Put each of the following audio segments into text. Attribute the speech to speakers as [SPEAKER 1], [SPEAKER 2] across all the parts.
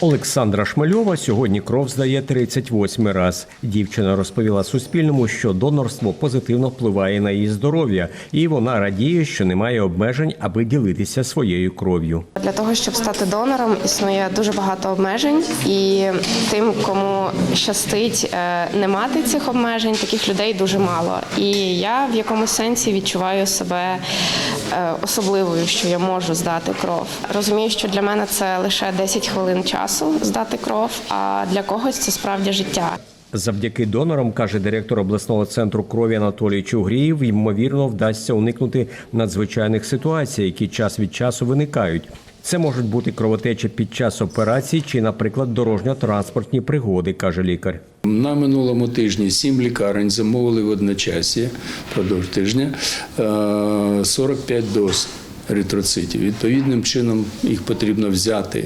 [SPEAKER 1] Олександра Шмельова сьогодні кров здає 38 раз. Дівчина розповіла Суспільному, що донорство позитивно впливає на її здоров'я, і вона радіє, що немає обмежень, аби ділитися своєю кров'ю.
[SPEAKER 2] Для того, щоб стати донором, існує дуже багато обмежень, і тим, кому щастить е, не мати цих обмежень, таких людей дуже мало. І я в якомусь сенсі відчуваю себе е, особливою, що я можу здати кров. Розумію, що для мене це лише 10 хвилин часу здати кров, а для когось це справді життя.
[SPEAKER 1] Завдяки донорам, каже директор обласного центру крові Анатолій Чугрієв, ймовірно вдасться уникнути надзвичайних ситуацій, які час від часу виникають. Це можуть бути кровотечі під час операцій чи, наприклад, дорожньо-транспортні пригоди, каже лікар.
[SPEAKER 3] На минулому тижні сім лікарень замовили в одночасі впродовж тижня е, 45 доз еритроцитів. Відповідним чином їх потрібно взяти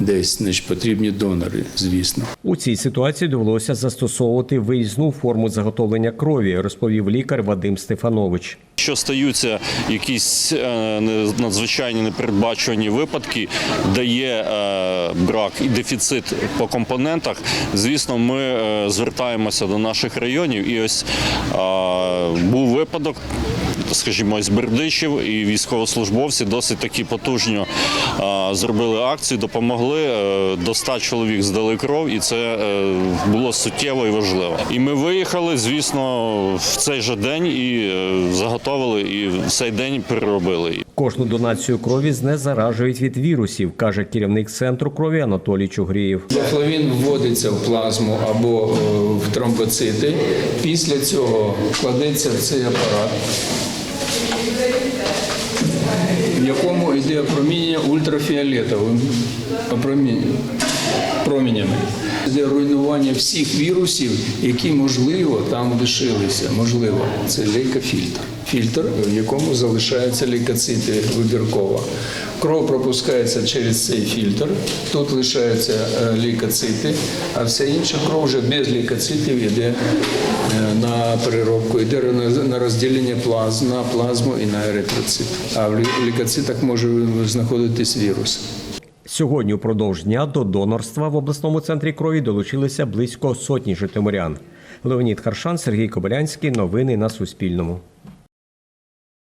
[SPEAKER 3] десь, значить потрібні донори, звісно.
[SPEAKER 1] У цій ситуації довелося застосовувати виїзну форму заготовлення крові, розповів лікар Вадим Стефанович.
[SPEAKER 4] Якщо стаються якісь е, надзвичайні непередбачувані випадки, де є е, брак і дефіцит по компонентах, звісно, ми е, звертаємося до наших районів. І ось був випадок. Скажімо, з Бердичів і військовослужбовці досить такі потужно зробили акцію, допомогли. До 100 чоловік здали кров, і це було суттєво і важливо. І ми виїхали, звісно, в цей же день і е, заготовили, і в цей день переробили.
[SPEAKER 1] Кожну донацію крові знезаражують від вірусів, каже керівник центру крові Анатолій Чугрієв.
[SPEAKER 3] Флавін вводиться в плазму або е, в тромбоцити. Після цього кладеться в цей апарат, в якому йде опромінення ультрафіолетовим променями. Йде руйнування всіх вірусів, які можливо там лишилися. Можливо, це лейкофільтр. Фільтр, в якому залишаються лейкоцити вибірково. Кров пропускається через цей фільтр. Тут лишаються е, лейкоцити, а вся інша кров вже без лейкоцитів йде е, на переробку, йде на- розділення плазм, на плазму і на еритроцит. А в лі- лейкоцитах може знаходитись вірус.
[SPEAKER 1] Сьогодні упродовж дня до донорства в обласному центрі крові долучилися близько сотні житомирян. Леонід Харшан, Сергій Кобилянський. Новини на Суспільному.